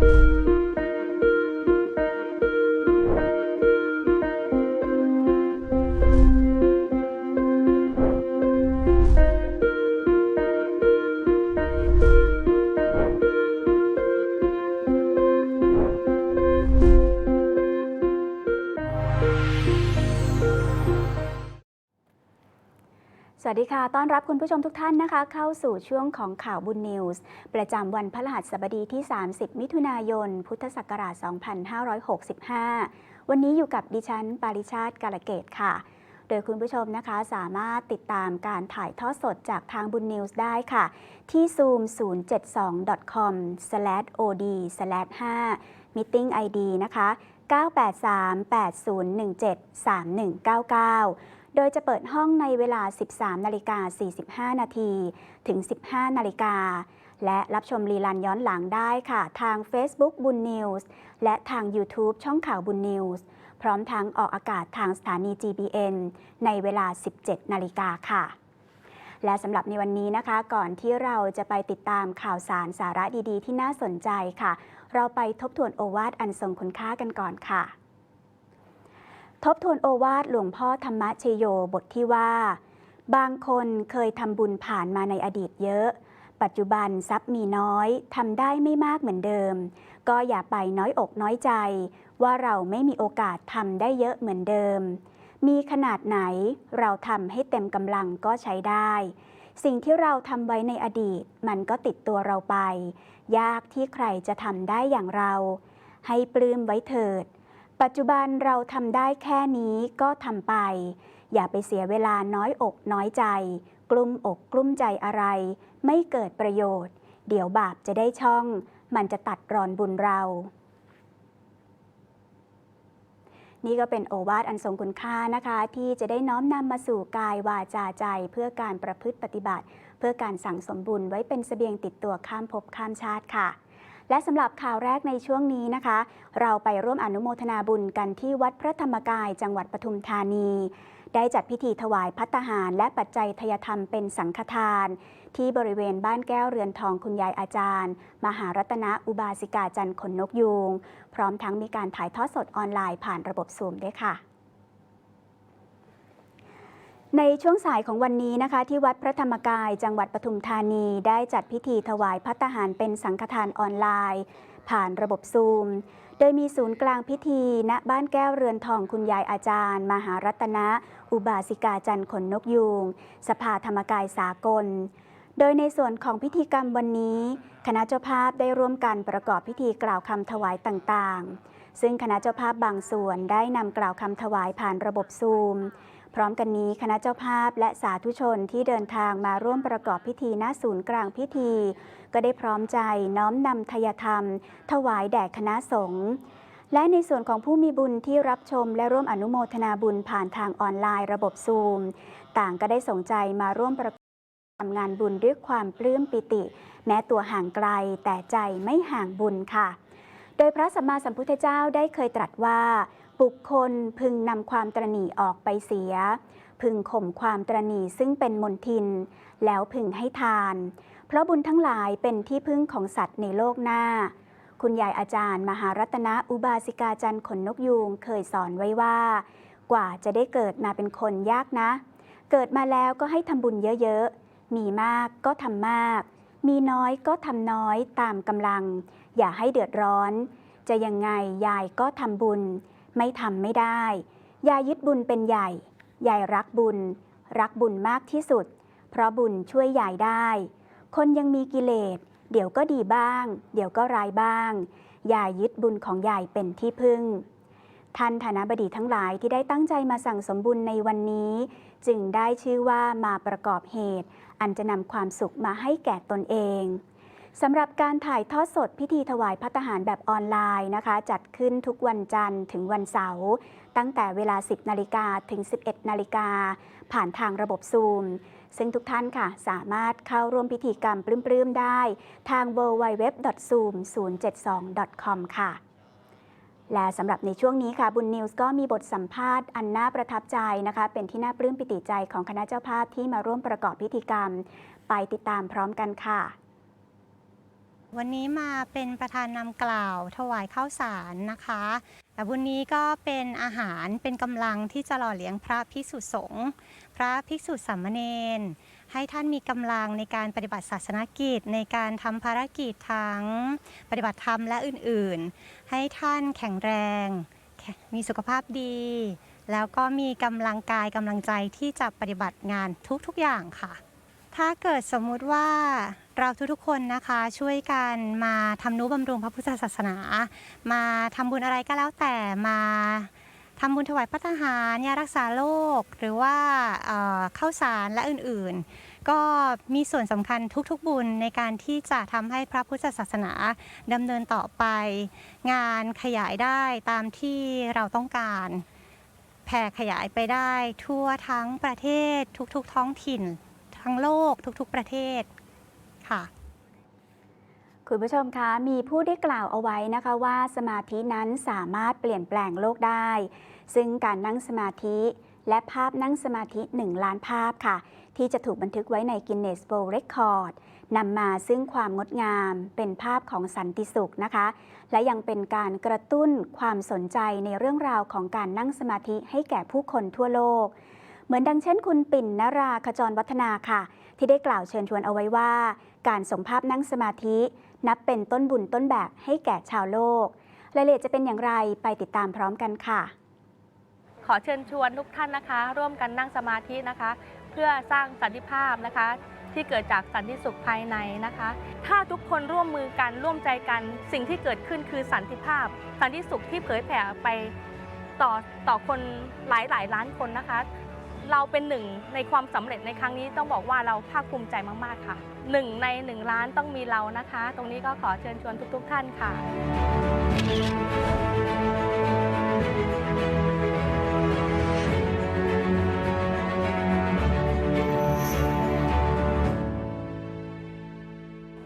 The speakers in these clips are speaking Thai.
ส ดีค่ะ ต้อนรับคุณผู้ชมทุกท่านนะคะ เข้าสู่ช่วงของข่าวบุญนิวส์ประจำวันพฤหัสบดีที่ 30 มิถุนายน พุทธศักราช 2565 วันนี้อยู่กับดิฉัน ปาริชาติกาลเกตค่ะ โดยคุณผู้ชมนะคะสามารถติดตามการถ่ายทอดสดจากทางบุญนิวส์ได้ค่ะ ที่ zoom 072 com od 5 meeting id นะคะ 983 8017 3199 โดยจะเปิดห้องในเวลา 13นาฬิกา45 นาทีถึง 15 นาฬิกา และรับชมรีลันย้อนหลังได้ค่ะ ทาง Facebook บุญนิวส์และทาง YouTube ช่องข่าวบุญนิวส์พร้อมทั้งออกอากาศทางสถานี GBN ในเวลา 17 นาฬิกาค่ะ และสำหรับในวันนี้นะคะ ก่อนที่เราจะไปติดตามข่าวสารสาระดีๆ ที่น่าสนใจค่ะ เราไปทบทวนโอวาทอันทรงคุณค่ากันก่อนค่ะ ทบทวนโอวาทหลวงพ่อธรรมชโยบทที่ว่า บางคนเคยทำบุญผ่านมาในอดีตเยอะ ปัจจุบันทรัพย์มีน้อยทำได้ไม่มากเหมือนเดิม ก็อย่าไปน้อยอกน้อยใจ ว่าเราไม่มีโอกาสทำได้เยอะเหมือนเดิม มีขนาดไหนเราทำให้เต็มกำลังก็ใช้ได้ สิ่งที่เราทำไว้ในอดีต มันก็ติดตัวเราไป ยากที่ใครจะทำได้อย่างเรา ให้ปลื้มไว้เถิด ปัจจุบันเราทำได้แค่นี้ก็ทำไป อย่าไปเสียเวลาน้อยอกน้อยใจ กลุ้มอกกลุ้มใจอะไร ไม่เกิดประโยชน์ เดี๋ยวบาปจะได้ช่อง มันจะตัดรอนบุญเรา นี่ก็เป็นโอวาทอันทรงคุณค่านะคะ ที่จะได้น้อมนำมาสู่กายวาจาใจเพื่อการประพฤติปฏิบัติ เพื่อการสั่งสมบุญไว้เป็นเสบียงติดตัวข้ามภพข้ามชาติค่ะ และสำหรับข่าวแรกในช่วงนี้นะคะ เราไปร่วมอนุโมทนาบุญกันที่วัดพระธรรมกายจังหวัดปทุมธานี ได้จัดพิธีถวายพัตตาหารและปัจจัยทยธรรมเป็นสังฆทาน ที่บริเวณบ้านแก้วเรือนทองคุณยายอาจารย์ มหารัตนอุบาสิกาจันทร์ขนนกยูง พร้อมทั้งมีการถ่ายทอดสดออนไลน์ผ่านระบบซูมด้วยค่ะ ในช่วงสายของวันนี้นะคะ ที่วัดพระธรรมกายจังหวัดปทุมธานีได้จัดพิธีถวายพัตตาหารเป็นสังฆทานออนไลน์ ผ่านระบบซูม โดยมีศูนย์กลางพิธี ณบ้านแก้วเรือนทองคุณยายอาจารย์ มหารัตนะ อุบาสิกาจันทร์ขนนกยูง สภาธรรมกายสากล โดยในส่วนของพิธีกรรมวันนี้ คณะเจ้าภาพได้ร่วมกันประกอบพิธีกล่าวคำถวายต่างๆ ซึ่งคณะเจ้าภาพบางส่วนได้นำกล่าวคำถวายผ่านระบบซูม ร้อมกันนี้คณะเจ้าภาพและสาธุชนที่เดินทางมาร่วมประกอบพิธีณศูนย์กลางพิธี ก็ได้พร้อมใจน้อมนำทยธรรม ถวายแด่คณะสงฆ์และในส่วนของผู้มีบุญที่รับชมและร่วมอนุโมทนาบุญผ่านทางออนไลน์ระบบซูม ต่างก็ได้ส่งใจมาร่วมประกอบทำงานบุญด้วยความปลื้มปิติ แม้ตัวห่างไกลแต่ใจไม่ห่างบุญค่ะ โดยพระสัมมาสัมพุทธเจ้าได้เคยตรัสว่า บุคคลพึงนำความตรณีออกไปเสีย พึงข่มความตรณีซึ่งเป็นมนทิน แล้วพึงให้ทาน เพราะบุญทั้งหลายเป็นที่พึ่งของสัตว์ในโลกหน้า คุณยายอาจารย์ มหารัตนอุบาสิกาจันทร์ขนนกยูงเคยสอนไว้ว่า กว่าจะได้เกิดมาเป็นคนยากนะ เกิดมาแล้วก็ให้ทำบุญเยอะๆ มีมากก็ทำมาก มีน้อยก็ทำน้อยตามกำลัง อย่าให้เดือดร้อน จะยังไงยายก็ทำบุญ ไม่ทำไม่ได้ยายึดบุญเป็นใหญ่ยายรักบุญ รักบุญมากที่สุด เพราะบุญช่วยยายได้ คนยังมีกิเลส เดี๋ยวก็ดีบ้าง เดี๋ยวก็ร้ายบ้างยายยึดบุญของยายเป็นที่พึ่ง ท่านฐานบดีทั้งหลายที่ได้ตั้งใจมาสั่งสมบุญในวันนี้ จึงได้ชื่อว่ามาประกอบเหตุ อันจะนำความสุขมาให้แก่ตนเอง สำหรับการถ่ายทอดสดพิธีถวายพัตหารแบบออนไลน์นะคะ จัดขึ้นทุกวันจันทร์ถึงวันเสาร์ตั้งแต่เวลา 10 นาฬิกาถึง 11 นาฬิกา ผ่านทางระบบซูม ซึ่งทุกท่านค่ะ สามารถเข้าร่วมพิธีกรรมปลื้มๆได้ ทาง www.zoom072.com ค่ะและสำหรับในช่วงนี้ค่ะบุญนิวส์ก็มีบทสัมภาษณ์อันน่าประทับใจนะคะ เป็นที่น่าปลื้มปิติใจของคณะเจ้าภาพที่มาร่วมประกอบพิธีกรรม ไปติดตามพร้อมกันค่ะ วันนี้มาเป็นประธานนำกล่าวถวายข้าวสารนะคะแต่วันนี้ก็เป็นอาหารเป็นกำลังที่จะหล่อเลี้ยงพระภิกษุสงฆ์พระภิกษุสามเณรให้ท่านมีกำลังในการปฏิบัติศาสนกิจ ในการทำภารกิจทั้งปฏิบัติธรรมและอื่นๆ ให้ท่านแข็งแรง มีสุขภาพดี แล้วก็มีกำลังกายกำลังใจที่จะปฏิบัติงานทุกๆอย่างค่ะ ถ้าเกิดสมมุติว่าเราทุกๆคนนะคะช่วยกันมาทำนุบำรุงพระพุทธศาสนา มาทำบุญอะไรก็แล้วแต่มาทำบุญถวายพระทหารยารักษาโรคหรือว่าเข้าสารและอื่นๆ ก็มีส่วนสำคัญทุกๆบุญในการที่จะทำให้พระพุทธศาสนาดำเนินต่อไป งานขยายได้ตามที่เราต้องการแผ่ขยายไปได้ทั่วทั้งประเทศทุกๆท้องถิ่น ทั้งโลกทุกๆประเทศค่ะ คุณผู้ชมคะมีผู้ได้กล่าวเอาไว้นะคะว่าสมาธินั้นสามารถเปลี่ยนแปลงโลกได้ ซึ่งการนั่งสมาธิ และภาพนั่งสมาธิ 1 ล้านภาพค่ะ ที่จะถูกบันทึกไว้ใน Guinness World Record นำมาซึ่งความงดงามเป็นภาพของสันติสุขนะคะ และยังเป็นการกระตุ้นความสนใจในเรื่องราวของการนั่งสมาธิให้แก่ผู้คนทั่วโลก เหมือนดังเช่นคุณปิ่นนราขจรวัฒนาค่ะ ที่ได้กล่าวเชิญชวนเอาไว้ว่า การส่งภาพนั่งสมาธิ นับเป็นต้นบุญต้นแบบให้แก่ชาวโลกรายละเอียดจะเป็นอย่างไรไปติดตามพร้อมกันค่ะ ขอเชิญชวนทุกท่านนะคะ ร่วมกันนั่งสมาธินะคะ เพื่อสร้างสันติภาพนะคะ ที่เกิดจากสันติสุขภายในนะคะ ถ้าทุกคนร่วมมือกันร่วมใจกันสิ่งที่เกิดขึ้นคือสันติภาพ สันติสุขที่เผยแผ่ไปต่อต่อคนหลายหลายล้านคนนะคะ เราเป็นหนึ่งในความสำเร็จในครั้งนี้ต้องบอกว่าเราภาคภูมิใจมาก ๆ ค่ะหนึ่งในหนึ่งล้านต้องมีเรานะคะ ตรงนี้ก็ขอเชิญชวนทุก ๆ ท่านค่ะ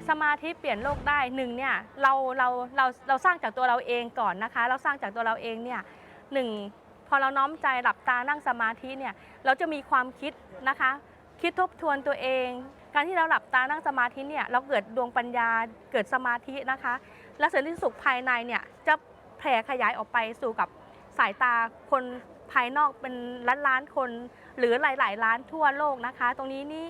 สมาธิเปลี่ยนโลกได้หนึ่งเนี่ยเราเราเราเราสร้างจากตัวเราเองก่อนนะคะ เราสร้างจากตัวเราเองเนี่ยหนึ่ง อเราน้อมใจหลับตานั่งสมาธิเนี่ยเราจะมีความคิดนะคะ คิดทบทวนตัวเอง การที่เราหลับตานั่งสมาธิเนี่ยเราเกิดดวงปัญญาเกิดสมาธินะคะและสันติสุขภายในเนี่ยจะแผ่ขยายออกไปสู่กับสายตาคนภายนอกเป็นล้านล้านคน หรือหลาย ๆ ล้านทั่วโลกนะคะ ตรงนี้นี่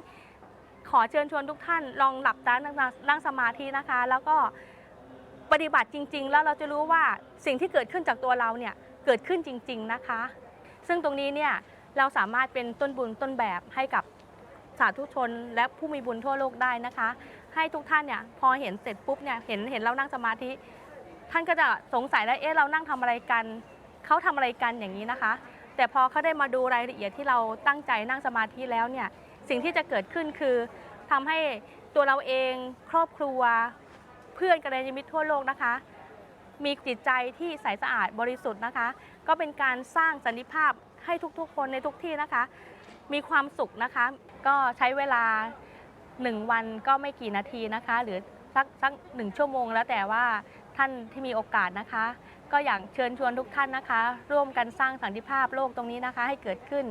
ขอเชิญชวนทุกท่านลองหลับตานั่งนั่งสมาธินะคะ แล้วก็ปฏิบัติจริง ๆ แล้วเราจะรู้ว่าสิ่งที่เกิดขึ้นจากตัวเราเนี่ย เกิดขึ้นจริง ๆนะคะ ซึ่งตรงนี้เนี่ยเราสามารถเป็นต้นบุญต้นแบบให้กับสาธุชนและผู้มีบุญทั่วโลกได้นะคะ ให้ทุกท่านเนี่ยพอเห็นเสร็จปุ๊บเนี่ยเห็นเห็นเรานั่งสมาธิ ท่านก็จะสงสัยแล้วเอ๊ะเรานั่งทำอะไรกันเขาทำอะไรกันอย่างนี้นะคะ แต่พอเขาได้มาดูรายละเอียดที่เราตั้งใจนั่งสมาธิแล้วเนี่ยสิ่งที่จะเกิดขึ้นคือทำให้ตัวเราเองครอบครัว เพื่อนกัลยาณมิตรทั่วโลกนะคะ มีจิตใจที่ใสสะอาดบริสุทธิ์นะคะ ก็เป็นการสร้างสันติภาพให้ทุกๆ คนในทุกที่นะคะ มีความสุขนะคะ ก็ใช้เวลา 1 วันก็ไม่กี่นาทีนะคะ หรือสักสักหนึ่งชั่วโมงแล้วแต่ว่าท่านที่มีโอกาสนะคะ ก็อยากเชิญชวนทุกท่านนะคะ ร่วมกันสร้างสันติภาพโลกตรงนี้นะคะ ให้เกิดขึ้น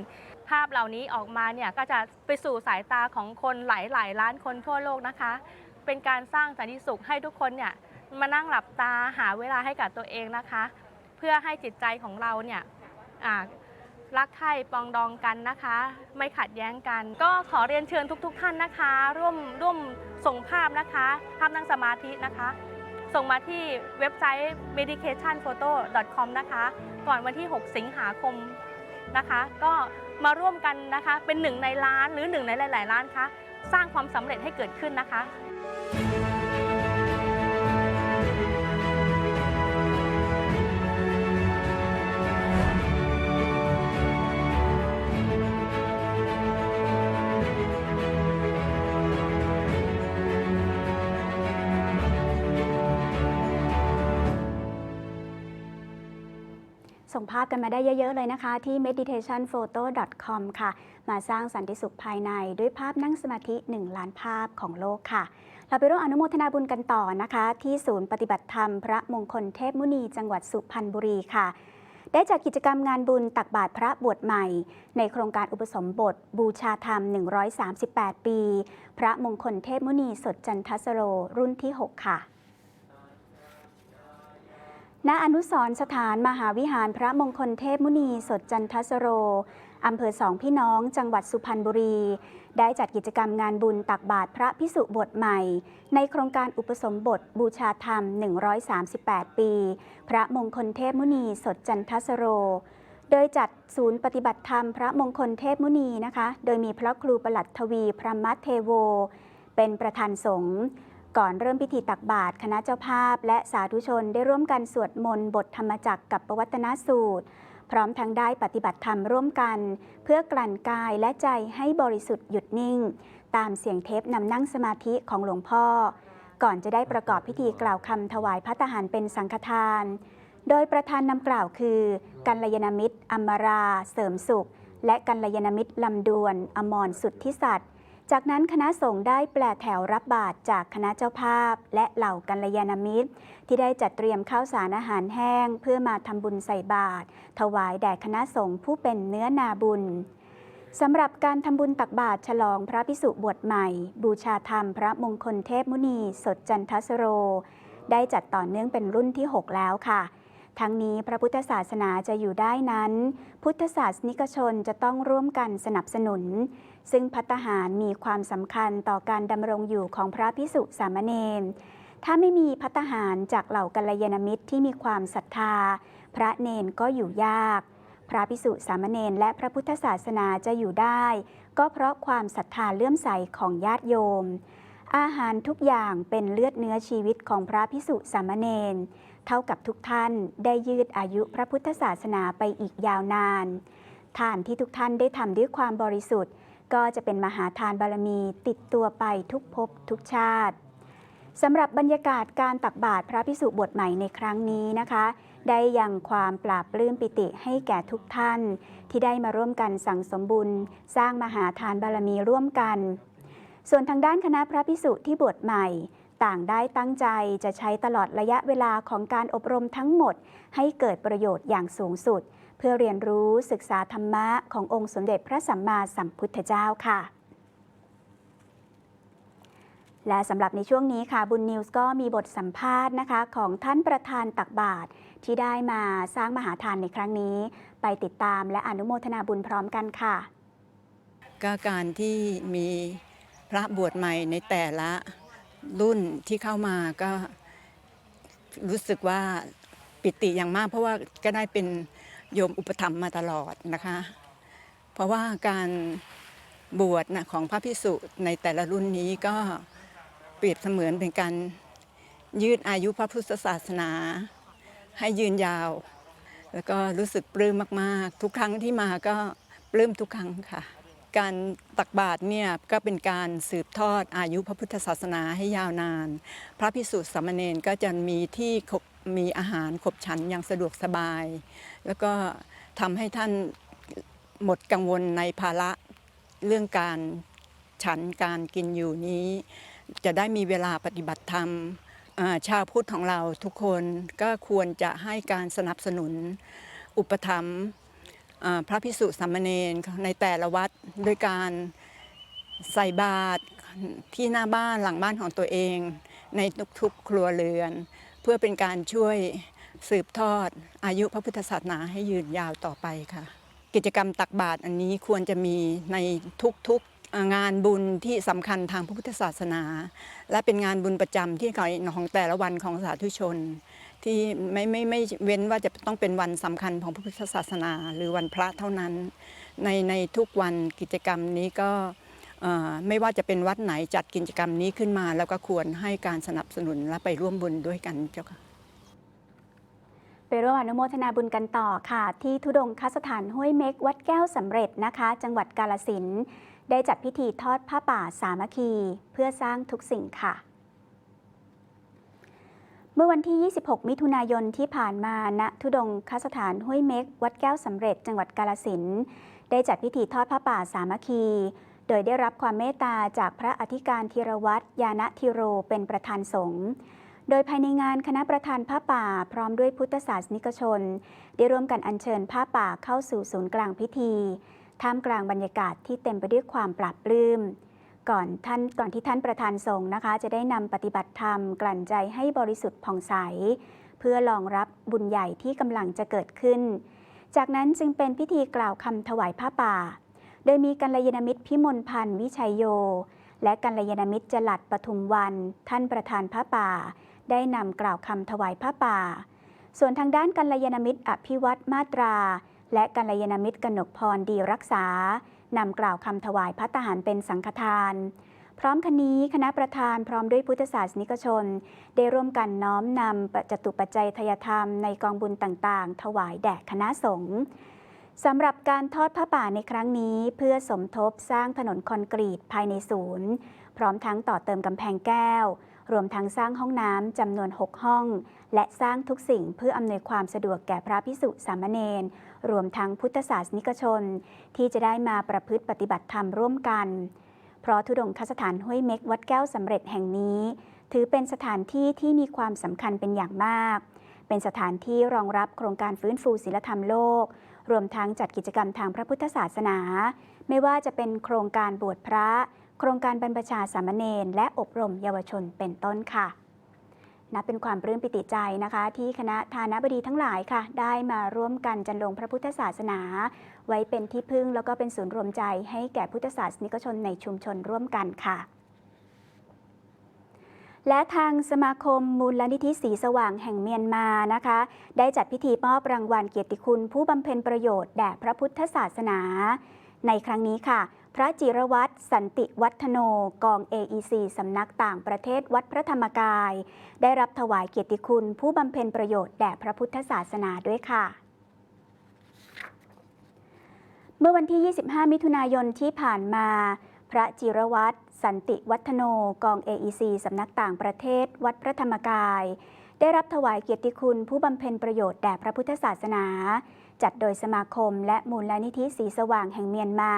ภาพเหล่านี้ออกมาเนี่ยก็จะไปสู่สายตาของคนหลายหลายๆล้านคนทั่วโลกนะคะ เป็นการสร้างสันติสุขให้ทุกคนเนี่ย มานั่งหลับตาหาเวลาให้กับตัวเองนะคะ เพื่อให้จิตใจของเราเนี่ยรักใคร่ปองดองกันนะคะ ไม่ขัดแย้งกัน ก็ขอเรียนเชิญทุกๆท่านนะคะ ร่วมร่วมส่งภาพนะคะภาพนั่งสมาธินะคะ ส่งมาที่เว็บไซต์ medicationphoto.com นะคะ ก่อนวันที่ 6 สิงหาคมนะคะ ก็มาร่วมกันนะคะ เป็นหนึ่งในล้านหรือหนึ่งในหลายๆล้านคะสร้างความสำเร็จให้เกิดขึ้นนะคะ ส่งภาพกันมาได้เยอะๆเลยนะคะ ที่ meditationphoto.com ค่ะ มาสร้างสันติสุขภายในด้วยภาพนั่งสมาธิ 1 ล้านภาพของโลกค่ะ เราไปร่วมอนุโมทนาบุญกันต่อนะคะ ที่ศูนย์ปฏิบัติธรรมพระมงคลเทพมุนีจังหวัดสุพรรณบุรีค่ะได้จัดกิจกรรมงานบุญตักบาตรพระบวชใหม่ ในโครงการอุปสมบท บูชาธรรม 138 ปี พระมงคลเทพมุนีสดจันทสโรรุ่นที่ 6 ค่ะ ณอนุสรสถานมหาวิหารพระมงคลเทพมุนีสดจันทสโร อำเภอสองพี่น้องจังหวัดสุพรรณบุรี ได้จัดกิจกรรมงานบุญตักบาตรพระพิสุบทใหม่ ในโครงการอุปสมบทบูชาธรรม 138 ปี พระมงคลเทพมุนีสดจันทสโร โดยจัดศูนย์ปฏิบัติธรรมพระมงคลเทพมุนีนะคะ โดยมีพระครูประหลัดทวีพระมัทเทโว เป็นประธานสงฆ์ ก่อนเริ่มพิธีตักบาตรคณะเจ้าภาพ และสาธุชนได้ร่วมกันสวดมนต์บทธรรมจักรกับปวัตนสูตร พร้อมทั้งได้ปฏิบัติธรรมร่วมกัน เพื่อกลั่นกายและใจให้บริสุทธิ์หยุดนิ่ง ตามเสียงเทปนำนั่งสมาธิของหลวงพ่อ ก่อนจะได้ประกอบพิธีกล่าวคำถวายพระทหารเป็นสังฆทาน โดยประธานนำกล่าวคือกัลยาณมิตรอมรา เสริมสุข และกัลยาณมิตรลำดวน อมรสุทธิสัตว์ จากนั้นคณะสงฆ์ได้แปลแถวรับบาตรจากคณะเจ้าภาพ และเหล่ากัลยาณมิตร ที่ได้จัดเตรียมข้าวสารอาหารแห้ง เพื่อมาทำบุญใส่บาตรถวายแด่คณะสงฆ์ผู้เป็นเนื้อนาบุญสำหรับการทำบุญตักบาตรฉลองพระพิสุบวชใหม่ บูชาธรรมพระมงคลเทพมุนี สดจันทสโร ได้จัดต่อเนื่องเป็นรุ่นที่ 6 แล้วค่ะทั้งนี้พระพุทธศาสนาจะอยู่ได้นั้น พุทธศาสนิกชนจะต้องร่วมกันสนับสนุน ซึ่งพัตหารมีความสำคัญต่อการดำรงอยู่ของพระพิสุสามเณรถ้าไม่มีพัตหารจากเหล่ากัลยาณมิตรที่มีความศรัทธา พระเนนก็อยู่ยาก พระพิสุสามเณรและพระพุทธศาสนาจะอยู่ได้ ก็เพราะความศรัทธาเลื่อมใสของญาติโยม อาหารทุกอย่างเป็นเลือดเนื้อชีวิตของพระพิสุสามเณรเท่ากับทุกท่านได้ยืดอายุพระพุทธศาสนาไปอีกยาวนานทานที่ทุกท่านได้ทำด้วยความบริสุทธิ์ ก็จะเป็นมหาทานบารมีติดตัวไปทุกภพทุกชาติสำหรับบรรยากาศการตักบาตรพระพิสุบทใหม่ในครั้งนี้นะคะ ได้ยังความปราบปลื้มปิติให้แก่ทุกท่าน ที่ได้มาร่วมกันสั่งสมบุญ สร้างมหาทานบารมีร่วมกัน ส่วนทางด้านคณะพระพิสุที่บวชใหม่ ต่างได้ตั้งใจจะใช้ตลอดระยะเวลาของการอบรมทั้งหมด ให้เกิดประโยชน์อย่างสูงสุด พื่อเรียนรู้ศึกษาธรรมะขององค์สมเด็จพระสัมมาสัมพุทธเจ้าค่ะ และสำหรับในช่วงนี้ค่ะบุญนิวส์ก็มีบทสัมภาษณ์นะคะ ของท่านประธานตักบาตรที่ได้มาสร้างมหาทานในครั้งนี้ ไปติดตามและอนุโมทนาบุญพร้อมกันค่ะ ก็การที่มีพระบวชใหม่ในแต่ละรุ่นที่เข้ามาก็รู้สึกว่าปิติอย่างมาก เพราะว่าก็ได้เป็น โยมอุปถัมภ์มาตลอดนะคะ เพราะว่าการบวชนะของพระพิสุในแต่ละรุ่นนี้ก็เปรียบเสมือนเป็นการยืดอายุพระพุทธศาสนา ให้ยืนยาว แล้วก็รู้สึกปลื้มมาก ๆ ทุกครั้งที่มาก็ปลื้มทุกครั้งค่ะ การตักบาตรเนี่ยก็เป็นการสืบทอดอายุพระพุทธศาสนาให้ยาวนาน พระพิสุทธิสามเณรก็จะมีที่ มีอาหารขบฉันอย่างสะดวกสบาย แล้วก็ทำให้ท่านหมดกังวลในภาระเรื่องการฉันการกินอยู่นี้ จะได้มีเวลาปฏิบัติธรรมชาวพุทธของเราทุกคนก็ควรจะให้การสนับสนุนอุปถัมภ์พระพิสุสามเณรในแต่ละวัดด้วยการใส่บาตรที่หน้าบ้านหลังบ้านของตัวเอง ในทุกๆครัวเรือน เพื่อเป็นการช่วยสืบทอดอายุพระพุทธศาสนาให้ยืนยาวต่อไปค่ะ กิจกรรมตักบาตรอันนี้ควรจะมีในทุกๆงานบุญที่สำคัญทางพระพุทธศาสนา และเป็นงานบุญประจำที่ของแต่ละวันของสาธุชน ที่ไม่ไม่ไม่เว้นว่าจะต้องเป็นวันสำคัญของพระพุทธศาสนา หรือวันพระเท่านั้น ในในทุกวันกิจกรรมนี้ก็ ไม่ว่าจะเป็นวัดไหนจัดกิจกรรมนี้ขึ้นมา แล้วก็ควรให้การสนับสนุนและไปร่วมบุญด้วยกันเจ้าค่ะไปร่วมอนุโมทนาบุญกันต่อค่ะ ที่ทุดงคสถานห้วยเม็กวัดแก้วสำเร็จนะคะ จังหวัดกาลสินได้จัดพิธีทอดผ้าป่าสามัคคี เพื่อสร้างทุกสิ่งค่ะเมื่อวันที่ 26 มิถุนายนที่ผ่านมาณทุดงคสถานห้วยเม็ก วัดแก้วสำเร็จ จังหวัดกาลสิน ได้จัดพิธีทอดผ้าป่าสามัคคี ดยได้รับความเมตตาจากพระอธิการธีรวัตรยานธีโรเป็นประธานสงฆ์โดยภายในงานคณะประธานผ้าป่า พร้อมด้วยพุทธศาสนิกชน ได้ร่วมกันอัญเชิญผ้าป่าเข้าสู่ศูนย์กลางพิธี ท่ามกลางบรรยากาศที่เต็มไปด้วยความปราบปลื้มก่อนท่านก่อนที่ท่านประธานสงฆ์นะคะ จะได้นำปฏิบัติธรรมกลั่นใจให้บริสุทธิ์ผ่องใส เพื่อรองรับบุญใหญ่ที่กำลังจะเกิดขึ้น จากนั้นจึงเป็นพิธีกล่าวคำถวายผ้าป่า โดยมีกัลยาณมิตรพิมลพันธ์วิชัยโย และกัลยาณมิตรจลัดปทุมวัน ท่านประธานผ้าป่า ได้นำกล่าวคำถวายผ้าป่า ส่วนทางด้านกัลยาณมิตรอภิวัตมาตรา และกัลยาณมิตรกนกพรดีรักษานำกล่าวคำถวายพระทหารเป็นสังฆทาน พร้อมกันนี้คณะประธานพร้อมด้วยพุทธศาสนิกชน ได้ร่วมกันน้อมนำปัจจตุปัจจัยทยธรรมในกองบุญต่างๆ ถวายแด่คณะสงฆ์ สำหรับการทอดผ้าป่าในครั้งนี้ เพื่อสมทบสร้างถนนคอนกรีตภายในศูนย์ พร้อมทั้งต่อเติมกำแพงแก้ว รวมทั้งสร้างห้องน้ำจำนวน 6 ห้อง และสร้างทุกสิ่งเพื่ออำนวยความสะดวกแก่พระพิสุสามเณรรวมทั้งพุทธศาสนิกชน ที่จะได้มาประพฤติปฏิบัติธรรมร่วมกัน เพราะธุดงคสถานห้วยเม็กวัดแก้วสำเร็จแห่งนี้ ถือเป็นสถานที่ที่มีความสำคัญเป็นอย่างมาก เป็นสถานที่รองรับโครงการฟื้นฟูศิลธรรมโลก รวมทั้งจัดกิจกรรมทางพระพุทธศาสนา ไม่ว่าจะเป็นโครงการบวชพระ โครงการบรรพชาสามเณรและอบรมเยาวชนเป็นต้นค่ะนับเป็นความปลื้มปิติใจนะคะ ที่คณะทานาบดีทั้งหลายค่ะ ได้มาร่วมกันจันลงพระพุทธศาสนา ไว้เป็นที่พึ่งแล้วก็เป็นศูนย์รวมใจให้แก่พุทธศาสนิกชนในชุมชนร่วมกันค่ะ และทางสมาคมมูลนิธิสีสว่างแห่งเมียนมานะคะ ได้จัดพิธีมอบรางวัลเกียรติคุณ ผู้บำเพ็ญประโยชน์แด่พระพุทธศาสนา ในครั้งนี้ค่ะ พระจิรวัตรสันติวัฒโนกอง AEC สำนักต่างประเทศวัดพระธรรมกาย ได้รับถวายเกียรติคุณ ผู้บำเพ็ญประโยชน์แด่พระพุทธศาสนาด้วยค่ะเมื่อวันที่ 25 มิถุนายนที่ผ่านมา พระจิรวัตรสันติวัฒโนกอง AEC สำนักต่างประเทศ วัดพระธรรมกาย ได้รับถวายเกียรติคุณผู้บำเพ็ญประโยชน์แด่พระพุทธศาสนา จัดโดยสมาคมและมูลนิธิสีสว่างแห่งเมียนมา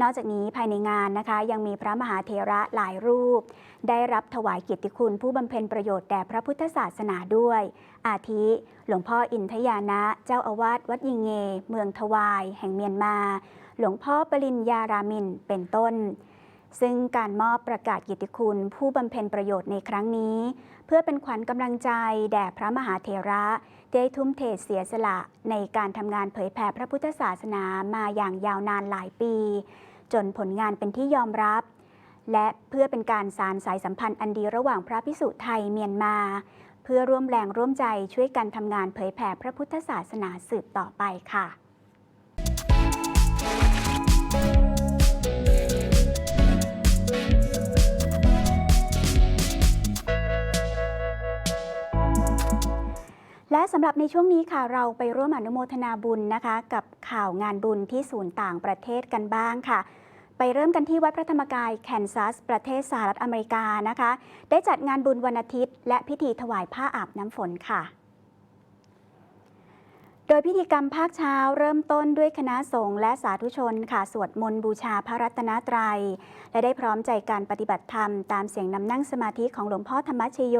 นอกจากนี้ภายในงานนะคะ ยังมีพระมหาเถระหลายรูป ได้รับถวายเกียรติคุณผู้บำเพ็ญประโยชน์แด่พระพุทธศาสนาด้วย อาทิ หลวงพ่ออินทยานะ เจ้าอาวาสวัดยิงเง เมืองทวาย แห่งเมียนมา หลวงพ่อปริญญารามินเป็นต้น ซึ่งการมอบประกาศกียรติคุณผู้บำเพ็ญประโยชน์ในครั้งนี้ เพื่อเป็นขวัญกำลังใจแด่พระมหาเถระได้ทุ่มเทเสียสละในการทำงานเผยแผ่พระพุทธศาสนามาอย่างยาวนานหลายปี จนผลงานเป็นที่ยอมรับและเพื่อเป็นการสารสายสัมพันธ์อันดีระหว่างพระพิสุไทยเมียนมา เพื่อร่วมแรงร่วมใจช่วยกันทำงานเผยแผ่พระพุทธศาสนาสืบต่อไปค่ะ และสำหรับในช่วงนี้ค่ะเราไปร่วมอนุโมทนาบุญนะคะ กับข่าวงานบุญที่ศูนย์ต่างประเทศกันบ้างค่ะ ไปเริ่มกันที่วัดพระธรรมกายแคนซัส ประเทศสหรัฐอเมริกานะคะ ได้จัดงานบุญวันอาทิตย์ และพิธีถวายผ้าอาบน้ำฝนค่ะ โดยพิธีกรรมภาคเช้าเริ่มต้นด้วยคณะสงฆ์และสาธุชนค่ะ สวดมนต์บูชาพระรัตนตรัย และได้พร้อมใจการปฏิบัติธรรม ตามเสียงนำนั่งสมาธิของหลวงพ่อธรรมชโย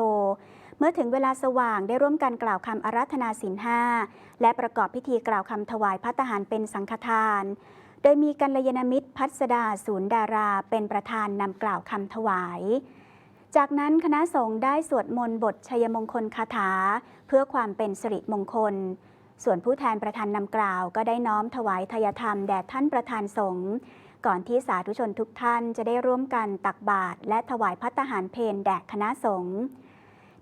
เมื่อถึงเวลาสว่างได้ร่วมกันกล่าวคำอาราธนาศีลห้าและประกอบพิธีกล่าวคำถวายพระทหารเป็นสังฆทาน โดยมีกัลยาณมิตรพัสดาศูนย์ดารา เป็นประธานนำกล่าวคำถวายจากนั้นคณะสงฆ์ได้สวดมนต์บทชัยมงคลคาถา เพื่อความเป็นสิริมงคล ส่วนผู้แทนประธานนำกล่าว ก็ได้น้อมถวายทายธรรมแด่ท่านประธานสงฆ์ก่อนที่สาธุชนทุกท่านจะได้ร่วมกันตักบาตรและถวายพัตหารเพนแด่คณะสงฆ์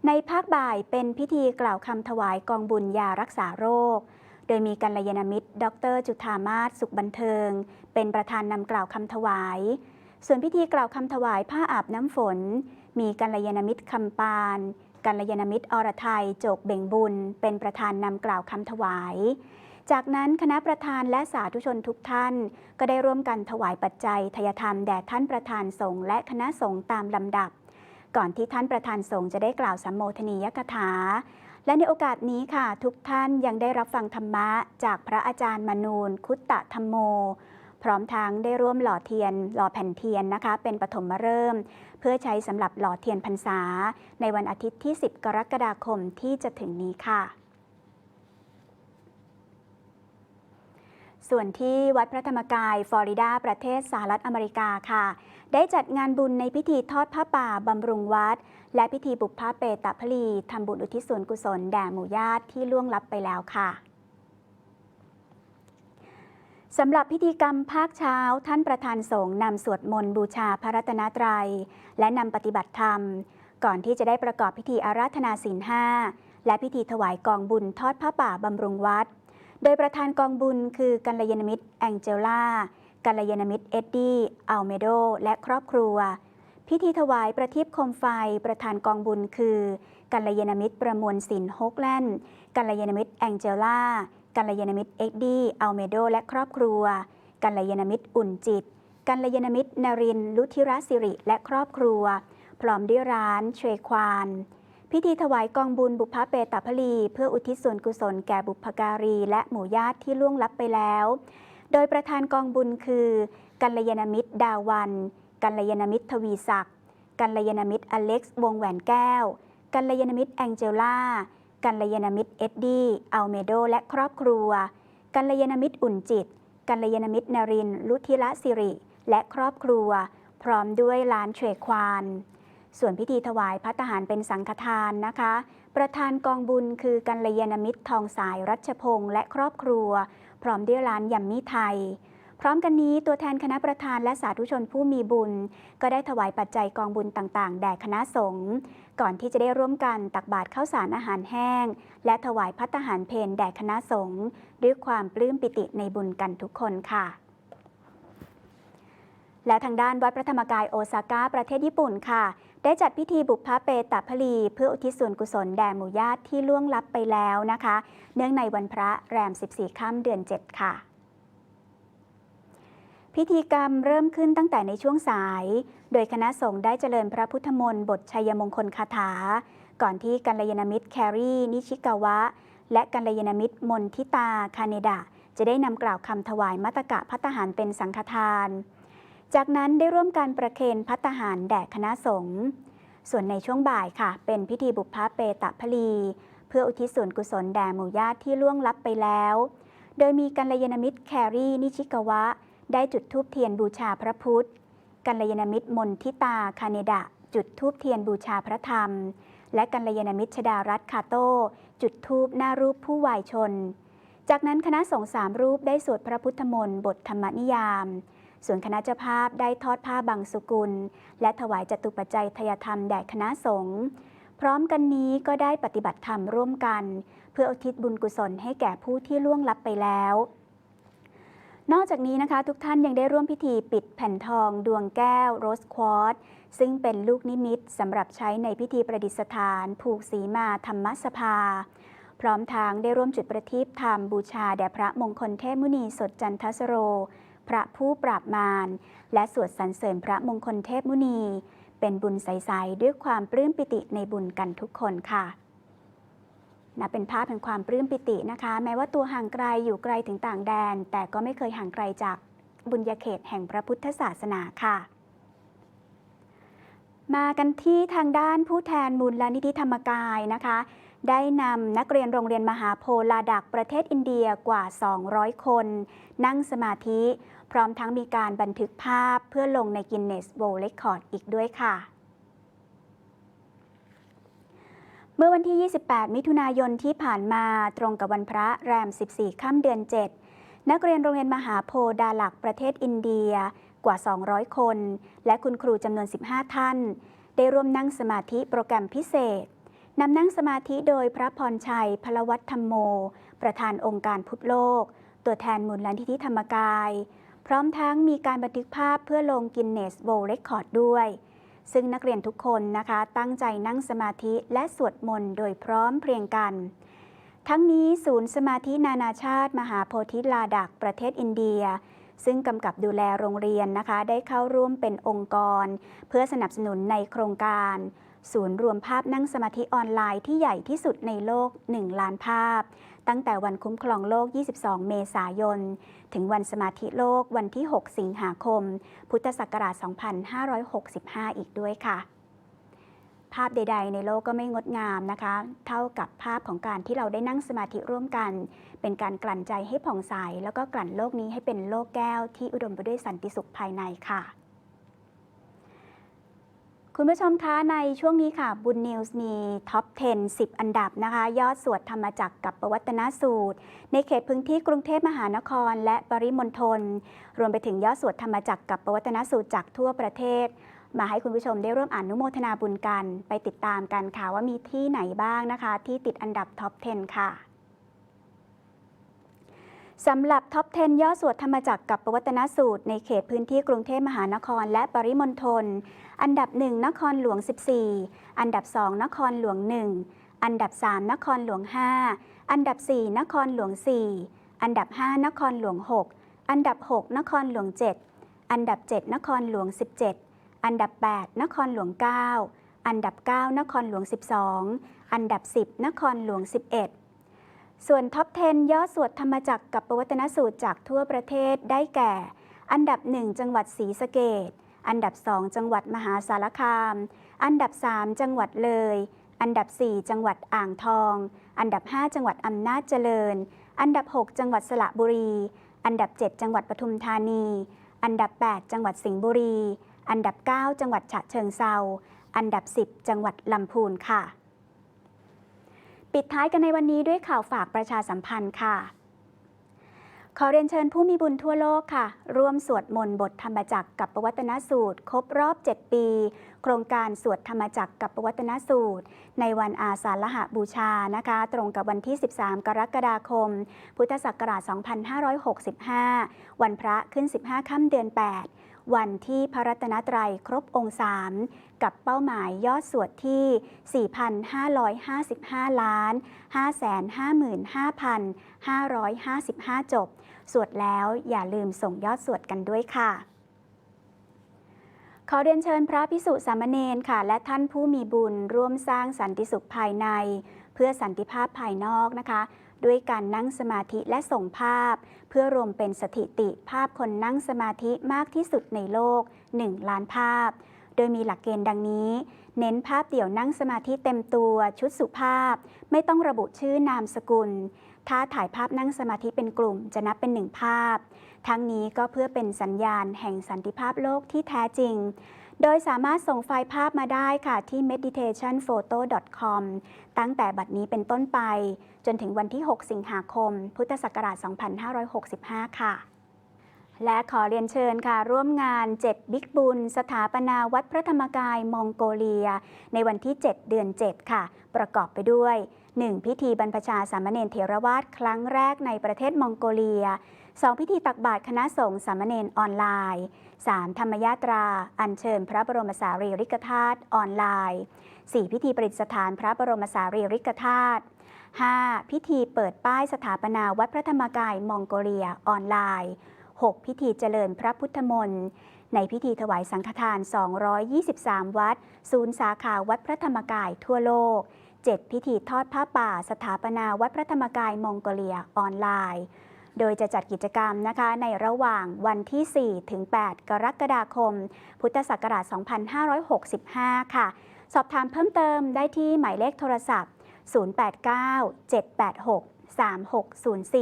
ในภาคบ่ายเป็นพิธีกล่าวคำถวายกองบุญยารักษาโรค โดยมีกัลยาณมิตร ดร จุธามาศสุขบันเทิง เป็นประธานนำกล่าวคำถวาย ส่วนพิธีกล่าวคำถวายผ้าอาบน้ำฝน มีกัลยาณมิตรคำปานกัลยาณมิตรอรไทยโจกเบ่งบุญ เป็นประธานนำกล่าวคำถวาย จากนั้นคณะประธานและสาธุชนทุกท่าน ก็ได้ร่วมกันถวายปัจจัยทยธรรมแด่ท่านประธานสงฆ์และคณะสงฆ์ตามลำดับ ก่อนที่ท่านประธานสงฆ์จะได้กล่าวสัมโมทนียกถา และในโอกาสนี้ค่ะ ทุกท่านยังได้รับฟังธรรมะ จากพระอาจารย์มนูนคุตตะธรรมโม พร้อมทั้งได้ร่วมหล่อเทียน หล่อแผ่นเทียนนะคะ เป็นปฐมฤกษ์เพื่อใช้สำหรับหล่อเทียนพรรษา ในวันอาทิตย์ที่ 10 กรกฎาคมที่จะถึงนี้ค่ะส่วนที่วัดพระธรรมกาย ฟลอริดา ประเทศสหรัฐอเมริกาค่ะ ได้จัดงานบุญในพิธีทอดผ้าป่าบำรุงวัด และพิธีบุพพาเปตพลีทำบุญอุทิศส่วนกุศลแด่หมู่ญาติที่ล่วงลับไปแล้วค่ะสำหรับพิธีกรรมภาคเช้า ท่านประธานสงฆ์นำสวดมนต์บูชาพระรัตนตรัย และนำปฏิบัติธรรม ก่อนที่จะได้ประกอบพิธีอาราธนาศีลห้าและพิธีถวายกองบุญทอดผ้าป่าบำรุงวัด โดยประธานกองบุญคือกัลยาณมิตรแองเจล่า กัลยาณมิตรเอ็ดดี้อัลเมโด และครอบครัว พิธีถวายประทีปโคมไฟประธานกองบุญคือ กัลยาณมิตรประมวลสินโฮกแลนด์กัลยาณมิตรแองเจล่ากัลยาณมิตรเอ็ดดี้อัลเมโด และครอบครัว กัลยาณมิตรอุ่นจิต กัลยาณมิตรนรินลุธิรสิริ และครอบครัว พร้อมด้วยร้านเชควานพิธีถวายกองบุญบุพเปตพลี เพื่ออุทิศส่วนกุศลแก่บุพการี และหมู่ญาติที่ล่วงลับไปแล้ว โดยประธานกองบุญคือ กัลยาณมิตรดาวัน กัลยาณมิตรทวีศักดิ์ กัลยาณมิตรอเล็กซ์ วงแหวนแก้ว กัลยาณมิตรแองเจล่า กัลยาณมิตรเอ็ดดี้อัลเมโด และครอบครัว กัลยาณมิตรอุ่นจิต กัลยาณมิตรนรินลุธิระสิริ และครอบครัว พร้อมด้วยล้านเชควาน ส่วนพิธีถวายพัตตาหารเป็นสังฆทานนะคะ ประธานกองบุญคือกัลยาณมิตรทองสายรัชพงศ์และครอบครัว พร้อมด้วยร้านยัมมี่ไทย พร้อมกันนี้ตัวแทนคณะประธานและสาธุชนผู้มีบุญ ก็ได้ถวายปัจจัยกองบุญต่างๆ แด่คณะสงฆ์ก่อนที่จะได้ร่วมกันตักบาตรข้าวสารอาหารแห้ง และถวายพัตหารเพนแด่คณะสงฆ์ด้วยความปลื้มปิติในบุญกันทุกคนค่ะและทางด้านวัดพระธรรมกายโอซาก้าประเทศญี่ปุ่นค่ะ ได้จัดพิธีบุพเพเปตพลีเพื่ออุทิศส่วนกุศลแด่หมู่ญาติที่ล่วงลับไปแล้วนะคะ เนื่องในวันพระแรม 14 ค่ำเดือน 7 ค่ะ พิธีกรรมเริ่มขึ้นตั้งแต่ในช่วงสาย โดยคณะสงฆ์ได้เจริญพระพุทธมนต์บทชัยมงคลคาถา ก่อนที่กัลยาณมิตรแครีนิชิกาวะ และกัลยาณมิตรมนทิตาคาเนดะ จะได้นำกล่าวคำถวายมัตกะพัตหารเป็นสังฆทาน จากนั้นได้ร่วมการประเคนพัตตาหารแด่คณะสงฆ์ส่วนในช่วงบ่ายค่ะ เป็นพิธีบุพพเปตพลี เพื่ออุทิศส่วนกุศลแด่หมู่ญาติที่ล่วงลับไปแล้ว โดยมีกัลยาณมิตรแครีนิชิกวะ ได้จุดธูปเทียนบูชาพระพุทธ กัลยาณมิตรมนทิตาคาเนดะ จุดธูปเทียนบูชาพระธรรม และกัลยาณมิตรชดารัตคาโต้จุดธูปหน้ารูปผู้วายชน จากนั้นคณะสงฆ์สามรูปได้สวดพระพุทธมนต์บทธรรมนิยาม ส่วนคณะเจ้าภาพได้ทอดผ้าบังสุกุล และถวายจตุปัจจัยทยธรรมแด่คณะสงฆ์พร้อมกันนี้ก็ได้ปฏิบัติธรรมร่วมกัน เพื่ออุทิศบุญกุศลให้แก่ผู้ที่ล่วงลับไปแล้ว นอกจากนี้นะคะ ทุกท่านยังได้ร่วมพิธีปิดแผ่นทอง ดวงแก้ว โรสควอตซึ่งเป็นลูกนิมิตสำหรับใช้ในพิธีประดิษฐาน ผูกสีมาธรรมสภา พร้อมทางได้ร่วมจุดประทีปธรรมบูชาแด่พระมงคลเทพมุนีสดจันทสโร พระผู้ปราบมาร และสวดสรรเสริญพระมงคลเทพมุนี เป็นบุญใส ๆ ด้วยความปลื้มปิติในบุญกันทุกคนค่ะนับเป็นภาพแห่งความปลื้มปิตินะคะ แม้ว่าตัวห่างไกลอยู่ไกลถึงต่างแดน แต่ก็ไม่เคยห่างไกลจากบุญญาเขตแห่งพระพุทธศาสนาค่ะมากันที่ทางด้านผู้แทนมูลนิธิธรรมกายนะคะ ได้นำนักเรียนโรงเรียนมหาโพลาดักประเทศอินเดียกว่า 200 คน นั่งสมาธิ พร้อมทั้งมีการบันทึกภาพเพื่อลงในกินเนสโวลเลคคอร์ดอีกด้วยค่ะเมื่อวันที่ 28 มิถุนายนที่ผ่านมาตรงกับวันพระแรม 14 ค่ำเดือน 7 นักเรียนโรงเรียนมหาโพดาลักประเทศอินเดียกว่า 200 คน และคุณครูจำนวน 15 ท่าน ได้ร่วมนั่งสมาธิโปรแกรมพิเศษ นำนั่งสมาธิโดยพระพรชัย พลวัตธรรมโม ประธานองค์การพุทธโลก ตัวแทนมูลนิธิธรรมกาย พร้อมทั้งมีการบันทึกภาพเพื่อลงกินเนสโ o ลเรคคอร์ดด้วย ซึ่งนักเรียนทุกคนนะคะตั้งใจนั่งสมาธิและสวดมนต์โดยพร้อมเพรียงกัน ทั้งนี้ศูนย์สมาธินานาชาติ มหาโพธิลาดักประเทศอินเดียซึ่งกำกับดูแลโรงเรียนนะคะ ได้เข้าร่วมเป็นองค์กร เพื่อสนับสนุนในโครงการ ศูนย์รวมภาพนั่งสมาธิออนไลน์ที่ใหญ่ที่สุดในโลก 1 ล้านภาพ ตั้งแต่วันคุ้มครองโลก 22 เมษายน ถึงวันสมาธิโลกวันที่ 6 สิงหาคม พุทธศักราช 2565 อีกด้วยค่ะ ภาพใด ๆ ในโลกก็ไม่งดงามนะคะ เท่ากับภาพของการที่เราได้นั่งสมาธิร่วมกัน เป็นการกลั่นใจให้ผ่องใสแล้วก็กลั่นโลกนี้ให้เป็นโลกแก้วที่อุดมไปด้วยสันติสุขภายในค่ะ คุณผู้ชมคะในช่วงนี้ค่ะบุญนิวส์มีท็อป 10 10 อันดับนะคะ ยอดสวดธรรมจักรกับประวัตนสูตร ในเขตพื้นที่กรุงเทพมหานคร และปริมณฑลรวมไปถึงยอดสวดธรรมจักรกับประวัตนสูตรจากทั่วประเทศ มาให้คุณผู้ชมได้ร่วมอ่านนุโมทนาบุญกัน ไปติดตามกันค่ะว่ามีที่ไหนบ้างนะคะ ที่ติดอันดับท็อป 10 ค่ะ สำหรับท็อป 10ยอดสวดธรรมจักรกับปวัตนสูตร ในเขตพื้นที่กรุงเทพมหานครและปริมณฑล อันดับ 1 นครหลวง 14 อันดับ 2 นครหลวง 1 อันดับ 3 นครหลวง 5 อันดับ 4 นครหลวง 4 อันดับ 5 นครหลวง 6 อันดับ 6 นครหลวง 7 อันดับ 7 นครหลวง 17 อันดับ 8 นครหลวง 9 อันดับ 9 นครหลวง 12 อันดับ 10 นครหลวง 11 ส่วนท็อป 10ยอดสวดธรรมจักรกับปวัตนสูตรจากทั่วประเทศได้แก่ อันดับ 1 จังหวัดศรีสะเกดอันดับ 2 จังหวัดมหาสารคาม อันดับ 3 จังหวัดเลย อันดับ 4 จังหวัดอ่างทอง อันดับ 5 จังหวัดอำนาจเจริญ อันดับ 6 จังหวัดสระบุรี อันดับ 7 จังหวัดปทุมธานี อันดับ 8 จังหวัดสิงห์บุรี อันดับ 9 จังหวัดฉะเชิงเซาอันดับ 10 จังหวัดลำพูนค่ะ ปิดท้ายกันในวันนี้ด้วยข่าวฝากประชาสัมพันธ์ค่ะ ขอเรียนเชิญผู้มีบุญทั่วโลกค่ะ ร่วมสวดมนต์บทธรรมจักรกับปวัตนสูตร ครบรอบ 7 ปี โครงการสวดธรรมจักรกับปวัตนสูตร ในวันอาสาฬหบูชานะคะ ตรงกับวันที่ 13 กรกฎาคม พุทธศักราช 2565 วันพระขึ้น 15 ค่ำเดือน 8 วันที่พระรัตนตรัยครบองค์3กับเป้าหมายยอดสวดที่ 4,555 ล้าน 555,555 จบ สวดแล้วอย่าลืมส่งยอดสวดกันด้วยค่ะขอเรียนเชิญพระพิสุสามเณรค่ะ และท่านผู้มีบุญร่วมสร้างสันติสุขภายใน เพื่อสันติภาพภายนอกนะคะ ด้วยการนั่งสมาธิและส่งภาพ เพื่อรวมเป็นสถิติภาพคนนั่งสมาธิมากที่สุดในโลก 1 ล้านภาพ โดยมีหลักเกณฑ์ดังนี้ เน้นภาพเดี่ยวนั่งสมาธิเต็มตัวชุดสุภาพ ไม่ต้องระบุชื่อนามสกุล ถ้าถ่ายภาพนั่งสมาธิเป็นกลุ่มจะนับเป็นหนึ่งภาพ ทั้งนี้ก็เพื่อเป็นสัญญาณแห่งสันติภาพโลกที่แท้จริง โดยสามารถส่งไฟล์ภาพมาได้ค่ะที่ meditationphoto.com ตั้งแต่บัดนี้เป็นต้นไป จนถึงวันที่ 6 สิงหาคม พุทธศักราช 2565 ค่ะและขอเรียนเชิญค่ะ ร่วมงาน 7 บิ๊กบุญ สถาปนาวัดพระธรรมกายมองโกเลีย ในวันที่ 7 เดือน 7 ค่ะ ประกอบไปด้วย 1. พิธีบรรพชาสามเณรเถรวาทครั้งแรกในประเทศมองโกเลีย 2. พิธีตักบาตรคณะสงฆ์สามเณรออนไลน์ 3. ธรรมยาตรา อัญเชิญพระบรมสารีริกธาตุออนไลน์ 4. พิธีประดิษฐานพระบรมสารีริกธาตุ 5. พิธีเปิดป้ายสถาปนาวัดพระธรรมกายมองโกเลียออนไลน์ 6. พิธีเจริญพระพุทธมนต์ในพิธีถวายสังฆทาน 223 วัด ศูนย์สาขาวัดพระธรรมกายทั่วโลก 7. พิธีทอดผ้าป่า สถาปนาวัดพระธรรมกายมองโกเลียออนไลน์ โดยจะจัดกิจกรรมนะคะในระหว่างวันที่ 4 ถึง 8 กรกฎาคม พุทธศักราช 2565 ค่ะ สอบถามเพิ่มเติมได้ที่หมายเลขโทรศัพท์ 089-786-3604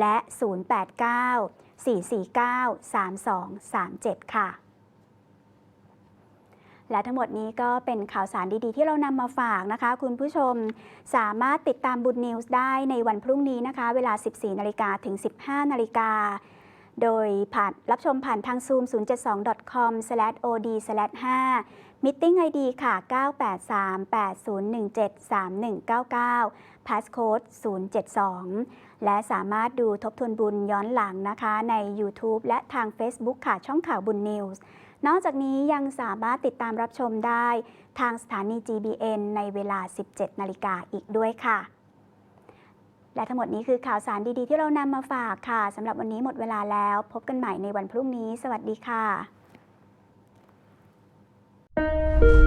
และ 089-449-3237 ค่ะ และทั้งหมดนี้ก็เป็นข่าวสารดีๆ ที่เรานำมาฝากนะคะ คุณผู้ชมสามารถติดตามบุญนิวส์ได้ในวันพรุ่งนี้นะคะ เวลา 14นาฬิกาถึง 15นาฬิกาโดยผ่านรับชมผ่านทาง zoom 072.com/od/5 Meeting ID ค่ะ 98380173199 Passcode 072 และสามารถดูทบทวนบุญย้อนหลังนะคะ ใน YouTube และทาง Facebook ค่ะ ช่องข่าวบุญนิวส์ นอกจากนี้ยังสามารถติดตามรับชมได้ทางสถานี GBN ในเวลา 17 นาฬิกาอีกด้วยค่ะ และทั้งหมดนี้คือข่าวสารดีๆ ที่เรานำมาฝากค่ะสำหรับวันนี้หมดเวลาแล้ว พบกันใหม่ในวันพรุ่งนี้ สวัสดีค่ะ thank you